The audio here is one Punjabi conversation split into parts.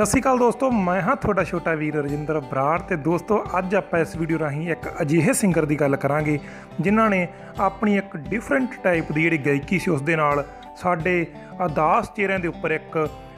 ਸਤਿ ਸ਼੍ਰੀ ਅਕਾਲ ਦੋਸਤੋ, ਮੈਂ ਹਾਂ ਤੁਹਾਡਾ ਛੋਟਾ ਵੀਰ ਰਜਿੰਦਰ ਬਰਾੜ ਤੇ ਦੋਸਤੋ, ਅੱਜ ਆਪਾਂ ਇਸ ਵੀਡੀਓ ਰਾਹੀਂ ਇੱਕ ਅਜਿਹੇ ਸਿੰਗਰ ਦੀ ਗੱਲ ਕਰਾਂਗੇ, ਜਿਨ੍ਹਾਂ ਨੇ ਆਪਣੀ ਇੱਕ ਡਿਫਰੈਂਟ ਟਾਈਪ ਦੀ ਜਿਹੜੀ ਗਾਇਕੀ ਸੀ, ਉਸ ਦੇ ਨਾਲ ਸਾਡੇ ਅਦਾਸ ਚਿਹਰਿਆਂ ਦੇ ਉੱਪਰ ਇੱਕ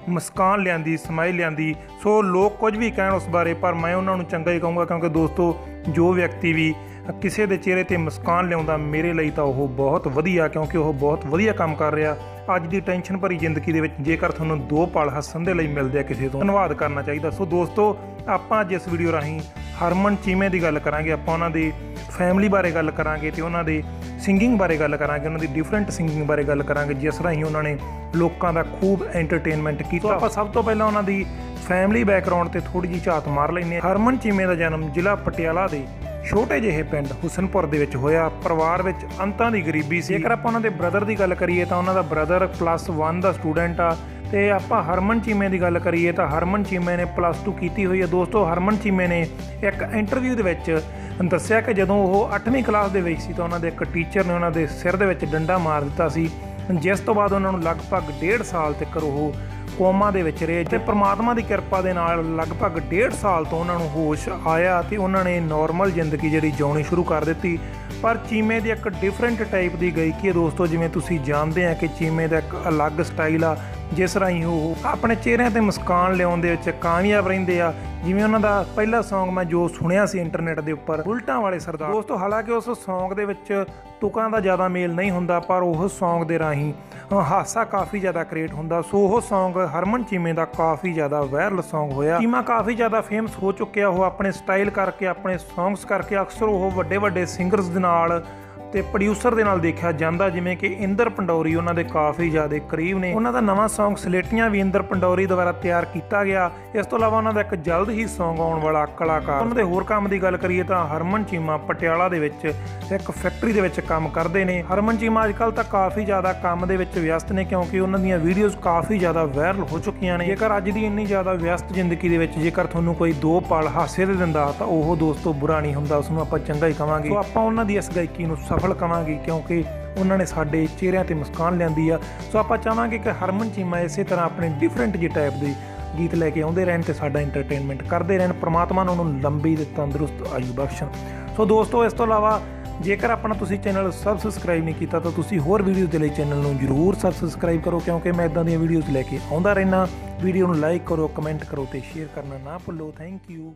ਮੁਸਕਾਨ ਲਿਆਂਦੀ, ਸਮਾਈਲ ਲਿਆਂਦੀ। ਸੋ ਲੋਕ ਕੁਝ ਵੀ ਕਹਿਣ ਉਸ ਬਾਰੇ, ਪਰ ਮੈਂ ਉਹਨਾਂ ਨੂੰ ਚੰਗਾ ਹੀ ਕਹੂੰਗਾ, ਕਿਉਂਕਿ ਦੋਸਤੋ, ਜੋ ਵਿਅਕਤੀ ਵੀ ਕਿਸੇ ਦੇ ਚਿਹਰੇ ਤੇ ਮੁਸਕਾਨ ਲਿਆਉਂਦਾ, ਮੇਰੇ ਲਈ ਤਾਂ ਉਹ ਬਹੁਤ ਵਧੀਆ, ਕਿਉਂਕਿ ਉਹ ਬਹੁਤ ਵਧੀਆ ਕੰਮ ਕਰ ਰਿਹਾ। ਅੱਜ ਦੀ ਟੈਨਸ਼ਨ ਭਰੀ ਜ਼ਿੰਦਗੀ ਦੇ ਵਿੱਚ ਜੇਕਰ ਤੁਹਾਨੂੰ ਦੋ ਪਲ ਹੱਸਣ ਦੇ ਲਈ ਮਿਲਦੇ ਆ ਕਿਸੇ ਤੋਂ, ਧੰਨਵਾਦ ਕਰਨਾ ਚਾਹੀਦਾ। ਸੋ ਦੋਸਤੋ, ਆਪਾਂ ਅੱਜ ਇਸ ਵੀਡੀਓ ਰਾਹੀਂ ਹਰਮਨ ਚੀਮੇ ਦੀ ਗੱਲ ਕਰਾਂਗੇ, ਆਪਾਂ ਉਹਨਾਂ ਦੀ ਫੈਮਿਲੀ ਬਾਰੇ ਗੱਲ ਕਰਾਂਗੇ ਤੇ ਉਹਨਾਂ ਦੇ ਸਿੰਗਿੰਗ ਬਾਰੇ ਗੱਲ ਕਰਾਂਗੇ, ਉਹਨਾਂ ਦੀ ਡਿਫਰੈਂਟ ਸਿੰਗਿੰਗ ਬਾਰੇ ਗੱਲ ਕਰਾਂਗੇ, ਜਿਸ ਰਾਹੀਂ ਉਹਨਾਂ ਨੇ ਲੋਕਾਂ ਦਾ ਖੂਬ ਐਂਟਰਟੇਨਮੈਂਟ ਕੀਤਾ। ਆਪਾਂ ਸਭ ਤੋਂ ਪਹਿਲਾਂ ਉਹਨਾਂ ਦੀ ਫੈਮਿਲੀ ਬੈਕਗ੍ਰਾਉਂਡ ਤੇ ਥੋੜੀ ਜਿਹੀ ਝਾਤ ਮਾਰ ਲੈਂਦੇ ਹਾਂ। ਹਰਮਨ ਚੀਮੇ ਦਾ ਜਨਮ ਜ਼ਿਲ੍ਹਾ ਪਟਿਆਲਾ ਦੇ ਛੋਟੇ ਜਿਹੇ ਪਿੰਡ ਹੁਸਨਪੁਰ ਦੇ ਵਿੱਚ ਹੋਇਆ। ਪਰਿਵਾਰ ਵਿੱਚ ਅੰਤਾਂ ਦੀ ਗਰੀਬੀ ਸੀ। ਜੇਕਰ ਆਪਾਂ ਉਹਨਾਂ ਦੇ ਬ੍ਰਦਰ ਦੀ ਗੱਲ ਕਰੀਏ ਤਾਂ ਉਹਨਾਂ ਦਾ ਬ੍ਰਦਰ ਪਲੱਸ 1 ਦਾ ਸਟੂਡੈਂਟ ਆ। ਤੇ ਆਪਾਂ ਹਰਮਨ ਚੀਮੇ ਦੀ ਗੱਲ ਕਰੀਏ ਤਾਂ ਹਰਮਨ ਚੀਮੇ ਨੇ ਪਲੱਸ 2 ਕੀਤੀ ਹੋਈ ਹੈ। ਦੋਸਤੋ, ਹਰਮਨ ਚੀਮੇ ਨੇ ਇੱਕ ਇੰਟਰਵਿਊ ਦੇ ਵਿੱਚ ਦੱਸਿਆ ਕਿ ਜਦੋਂ ਉਹ 8ਵੀਂ ਕਲਾਸ ਦੇ ਵਿੱਚ ਸੀ ਤਾਂ ਉਹਨਾਂ ਦੇ ਇੱਕ ਟੀਚਰ ਨੇ ਉਹਨਾਂ ਦੇ ਸਿਰ ਦੇ ਵਿੱਚ ਡੰਡਾ ਮਾਰ ਦਿੱਤਾ ਸੀ। ਜਿਸ ਤੋਂ ਬਾਅਦ ਉਹਨਾਂ ਨੂੰ ਲਗਭਗ 1.5 ਸਾਲ ਤੱਕ ਉਹ ਕੋਮਾ ਦੇ ਵਿੱਚ ਰਹੇ ਤੇ ਪ੍ਰਮਾਤਮਾ ਦੀ ਕਿਰਪਾ ਦੇ ਨਾਲ ਲਗਭਗ 1.5 ਸਾਲ ਤੋਂ ਉਹਨਾਂ ਨੂੰ ਹੋਸ਼ ਆਇਆ ਤੇ ਉਹਨਾਂ ਨੇ ਨਾਰਮਲ ਜ਼ਿੰਦਗੀ ਜਿਹੜੀ ਜਿਉਣੀ ਸ਼ੁਰੂ ਕਰ ਦਿੱਤੀ। ਪਰ ਚੀਮੇ ਦੀ ਇੱਕ ਡਿਫਰੈਂਟ ਟਾਈਪ ਦੀ ਗਾਇਕੀ ਹੈ। ਦੋਸਤੋ, ਜਿਵੇਂ ਤੁਸੀਂ ਜਾਣਦੇ ਆ ਕਿ ਚੀਮੇ ਦਾ ਇੱਕ ਅਲੱਗ ਸਟਾਈਲ ਆ ਜਿਸ ਰਾਹੀਂ ਉਹ ਆਪਣੇ ਚਿਹਰਿਆਂ ਤੇ ਮੁਸਕਾਨ ਲਿਆਉਣ ਦੇ ਵਿੱਚ ਕਾਮਯਾਬ ਰਹਿੰਦੇ ਆ। ਜਿਵੇਂ ਉਹਨਾਂ ਦਾ ਪਹਿਲਾ Song ਮੈਂ ਜੋ ਸੁਣਿਆ ਸੀ ਇੰਟਰਨੈਟ ਦੇ ਉੱਪਰ, ਉਲਟਾਂ ਵਾਲੇ ਸਰਦਾਰ। ਦੋਸਤੋ, ਹਾਲਾਂਕਿ ਉਸ Song ਦੇ ਵਿੱਚ ਤੁਕਾਂ ਦਾ ਜ਼ਿਆਦਾ ਮੇਲ ਨਹੀਂ ਹੁੰਦਾ, ਪਰ ਉਹ Song ਦੇ ਰਾਹੀਂ ਹਾਸਾ ਕਾਫੀ ਜ਼ਿਆਦਾ ਕ੍ਰੀਏਟ ਹੁੰਦਾ। ਸੋ ਉਹ Song ਹਰਮਨ ਚੀਮੇ ਦਾ ਕਾਫੀ ਜ਼ਿਆਦਾ ਵਾਇਰਲ Song ਹੋਇਆ। ਚੀਮਾ ਕਾਫੀ ਜ਼ਿਆਦਾ ਫੇਮਸ ਹੋ ਚੁੱਕਿਆ। ਉਹ ਆਪਣੇ ਸਟਾਈਲ ਕਰਕੇ, ਆਪਣੇ Songs ਕਰਕੇ ਅਕਸਰ ਉਹ ਵੱਡੇ ਵੱਡੇ ਸਿੰਗਰਸ ਦੇ ਨਾਲ ਤੇ ਪ੍ਰੋਡਿਊਸਰ ਦੇ ਨਾਲ ਦੇਖਿਆ ਜਾਂਦਾ, ਜਿਵੇਂ ਕਿ ਇੰਦਰ ਪੰਡੌਰੀ, ਉਹਨਾਂ ਦੇ ਕਾਫੀ ਜ਼ਿਆਦਾ ਕਰੀਬ ਨੇ। ਉਹਨਾਂ ਦਾ ਨਵਾਂ Song ਸਲੇਟੀਆਂ ਵੀ ਇੰਦਰ ਪੰਡੌਰੀ ਦੁਆਰਾ ਤਿਆਰ ਕੀਤਾ ਗਿਆ। ਇਸ ਤੋਂ ਇਲਾਵਾ ਉਹਨਾਂ ਦਾ ਇੱਕ ਜਲਦ ਹੀ Song ਆਉਣ ਵਾਲਾ ਕਲਾਕਾਰ। ਉਹਨਾਂ ਦੇ ਹੋਰ ਕੰਮ ਦੀ ਗੱਲ ਕਰੀਏ ਤਾਂ ਹਰਮਨ ਚੀਮਾ ਪਟਿਆਲਾ ਦੇ ਵਿੱਚ ਇੱਕ ਫੈਕਟਰੀ ਦੇ ਵਿੱਚ ਕੰਮ ਕਰਦੇ ਨੇ। ਹਰਮਨ ਚੀਮਾ ਅੱਜਕੱਲ ਤਾਂ ਕਾਫੀ ਜ਼ਿਆਦਾ ਕੰਮ ਦੇ ਵਿੱਚ ਵਿਅਸਤ ਨੇ, ਕਿਉਂਕਿ ਉਹਨਾਂ ਦੀਆਂ ਵੀਡੀਓਜ਼ ਕਾਫੀ ਜ਼ਿਆਦਾ ਵਾਇਰਲ ਹੋ ਚੁੱਕੀਆਂ ਨੇ। ਜੇਕਰ ਅੱਜ ਦੀ ਇੰਨੀ ਜ਼ਿਆਦਾ ਵਿਅਸਤ ਜ਼ਿੰਦਗੀ ਦੇ ਵਿੱਚ ਜੇਕਰ ਤੁਹਾਨੂੰ ਕੋਈ ਦੋ ਪਲ ਹਾਸੇ ਦੇ ਦਿੰਦਾ, ਤਾਂ ਉਹ ਦੋਸਤੋ ਬੁਰਾ ਨਹੀਂ ਹੁੰਦਾ ਉਸ ਨੂੰ ਆਪਾਂ ਚੰਗਾ ਹੀ ਕਹਾਂਗੇ ਸੋ ਆਪਾਂ ਉਹਨਾਂ ਦੀ ਇਸ ਗਾਇਕੀ ਨੂੰ ਸਫਲ ਕਵਾਂਗੇ ਕਿਉਂਕਿ ਉਹਨਾਂ ਨੇ ਸਾਡੇ ਚਿਹਰਿਆਂ ਤੇ ਮੁਸਕਾਨ ਲਿਆਂਦੀ ਆ। ਸੋ ਆਪਾਂ ਚਾਹਾਂਗੇ ਕਿ ਹਰਮਨ ਚੀਮਾ ਇਸੇ ਤਰ੍ਹਾਂ ਆਪਣੇ ਡਿਫਰੈਂਟ ਜਿਹੇ ਟਾਈਪ ਦੇ ਗੀਤ ਲੈ ਕੇ ਆਉਂਦੇ ਰਹਿਣ ਤੇ ਸਾਡਾ ਐਂਟਰਟੇਨਮੈਂਟ ਕਰਦੇ ਰਹਿਣ, ਪ੍ਰਮਾਤਮਾ ਨੇ ਉਹਨੂੰ ਲੰਬੀ ਤੇ ਤੰਦਰੁਸਤ ਆਯੂ ਬਖਸ਼ਣ। ਸੋ ਦੋਸਤੋ, ਇਸ ਤੋਂ ਇਲਾਵਾ ਜੇਕਰ ਆਪਣਾ ਤੁਸੀਂ ਚੈਨਲ ਸਬਸਕ੍ਰਾਈਬ ਨਹੀਂ ਕੀਤਾ, ਤਾਂ ਤੁਸੀਂ ਹੋਰ ਵੀਡੀਓਜ਼ ਦੇ ਲਈ ਚੈਨਲ ਨੂੰ ਜਰੂਰ ਸਬਸਕ੍ਰਾਈਬ ਕਰੋ ਕਿਉਂਕਿ ਮੈਂ ਇਦਾਂ ਦੀਆਂ ਵੀਡੀਓਜ਼ ਲੈ ਕੇ ਆਉਂਦਾ ਰਹਿਣਾ ਵੀਡੀਓ ਨੂੰ ਲਾਈਕ ਕਰੋ ਕਮੈਂਟ ਕਰੋ ਤੇ ਸ਼ੇਅਰ ਕਰਨਾ ਨਾ ਭੁੱਲੋ। Thank you